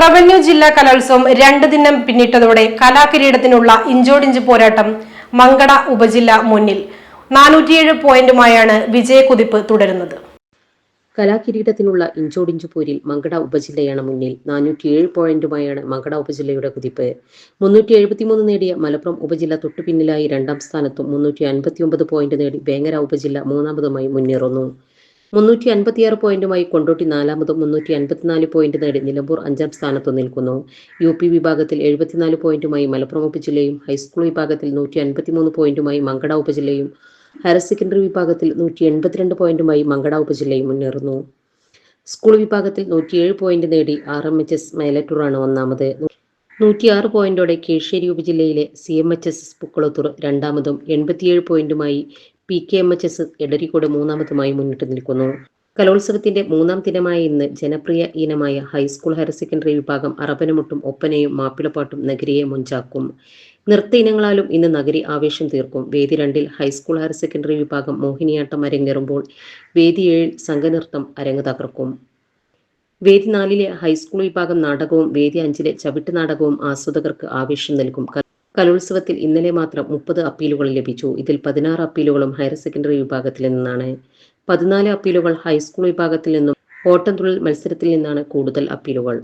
Revenue ജില്ലാ കലോത്സവം രണ്ട് ദിനം പിന്നിട്ടതോടെ കലാകിരീടത്തിനുള്ള ഇഞ്ചോടിഞ്ച് പോരാട്ടം മങ്കട ഉപജില്ല മുന്നിൽ. നാനൂറ്റിയേഴ് പോയിന്റുമായാണ് വിജയക്കുതിപ്പ് തുടരുന്നത്. കലാകിരീടത്തിനുള്ള ഇഞ്ചോടിഞ്ചു പോരിൽ മങ്കട ഉപജില്ലയാണ് മുന്നിൽ. നാനൂറ്റിയേഴ് പോയിന്റുമായാണ് മങ്കട ഉപജില്ലയുടെ കുതിപ്പ്. മുന്നൂറ്റി എഴുപത്തിമൂന്ന് നേടിയ മലപ്പുറം ഉപജില്ല തൊട്ടുപിന്നിലായി രണ്ടാം സ്ഥാനത്തും മുന്നൂറ്റി അൻപത്തിയൊമ്പത് പോയിന്റ് നേടി വേങ്ങര ഉപജില്ല മൂന്നാമതുമായി മുന്നേറുന്നു. മുന്നൂറ്റി അൻപത്തിയാറ് പോയിന്റുമായി കൊണ്ടോട്ടി നാലാമതും മുന്നൂറ്റി അൻപത്തിനാല് പോയിന്റ് നേടി നിലമ്പൂർ അഞ്ചാം സ്ഥാനത്ത് നിൽക്കുന്നു. യു പി വിഭാഗത്തിൽ എഴുപത്തിനാല് പോയിന്റുമായി മലപ്പുറം ഉപജില്ലയും ഹൈസ്കൂൾ വിഭാഗത്തിൽ നൂറ്റി അൻപത്തിമൂന്ന് പോയിന്റുമായി മങ്കട ഉപജില്ലയും ഹയർ സെക്കൻഡറി വിഭാഗത്തിൽ നൂറ്റി എൺപത്തിരണ്ട് പോയിന്റുമായി മങ്കട ഉപജില്ലയും മുന്നേറുന്നു. സ്കൂൾ വിഭാഗത്തിൽ നൂറ്റിയേഴ് പോയിന്റ് നേടി ആർ എം എച്ച് എസ് മേലറ്റൂറാണ് ഒന്നാമത്. നൂറ്റിയാറ് പോയിന്റോടെ Kizhisseri ഉപജില്ലയിലെ C M H S Pukkalathur രണ്ടാമതും എൺപത്തിയേഴ് പോയിന്റുമായി P K M H S Edarikode മൂന്നാമതുമായി മുന്നിട്ട് നിൽക്കുന്നു. കലോത്സവത്തിന്റെ മൂന്നാം ദിനമായ ഇന്ന് ജനപ്രിയ ഇനമായ ഹൈസ്കൂൾ ഹയർ സെക്കൻഡറി വിഭാഗം അറബനമുട്ടും ഒപ്പനയും മാപ്പിളപ്പാട്ടും നഗരിയെ മുഞ്ചാക്കും. നൃത്ത ഇനങ്ങളാലും ഇന്ന് നഗരി ആവേശം തീർക്കും. വേദി രണ്ടിൽ ഹൈസ്കൂൾ ഹയർ സെക്കൻഡറി വിഭാഗം മോഹിനിയാട്ടം അരങ്ങേറുമ്പോൾ വേദി ഏഴിൽ സംഘനൃത്തം അരങ്ങ് തകർക്കും. വേദി നാലിലെ ഹൈസ്കൂൾ വിഭാഗം നാടകവും വേദി അഞ്ചിലെ ചവിട്ട് നാടകവും ആസ്വാദകർക്ക് ആവേശം നൽകും. കലോത്സവത്തിൽ ഇന്നലെ മാത്രം മുപ്പത് അപ്പീലുകൾ ലഭിച്ചു. ഇതിൽ പതിനാറ് അപ്പീലുകളും ഹയർ സെക്കൻഡറി വിഭാഗത്തിൽ നിന്നാണ്. പതിനാല് അപ്പീലുകൾ ഹൈസ്കൂൾ വിഭാഗത്തിൽ നിന്നും ഓട്ടംതുള്ളൽ മത്സരത്തിൽ നിന്നാണ് കൂടുതൽ അപ്പീലുകൾ.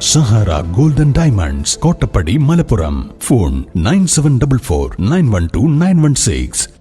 Sahara golden diamonds Kottappadi Malappuram. Phone nine seven double four nine one two nine one six.